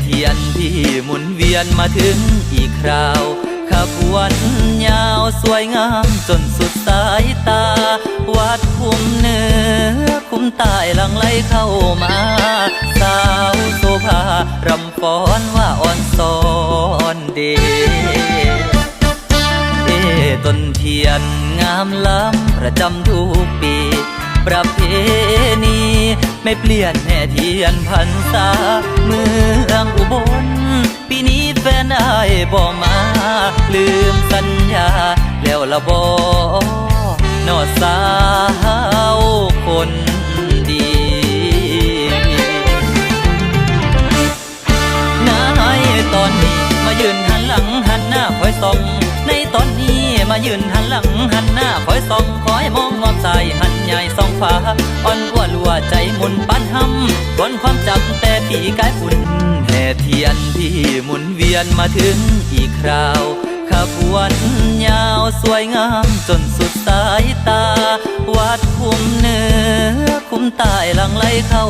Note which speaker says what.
Speaker 1: เทียนที่หมุนเวียนมาถึงอีกคราวขบวนยาวสวยงามจนสุดสายตา วัดคุ้มเนื้อคุ้มใต้หลังไหลเข้ามา สาวโซภารำฟ้อนว่าอ่อนซอนเดเอต้นเทียนงามล้ำประจำทุกปี ประเพณีไม่เปลี่ยนแห่เทียนพรรษาเมือ บ่มา ลืมสัญญา แล้วละบ่นอสาวคนดีนายตอนนี้มายืนหันหลังหันหน้าคอยส่อง ในตอนนี้มายืนหันหลังหันหน้าคอยส่องคอยมองมอบใจหันใหญ่ส่องฟ้าอ่อนอัวลัวใจหมุนปันหำทวนความจำแต่ปีกายฝุ่น เทียนที่หมุนเวียนมาถึงอีกคราวขบวันยาวสวยงามจนสุดสายตาวาดคุ้มเนื้อคุ้มใต้หลังไหลเขา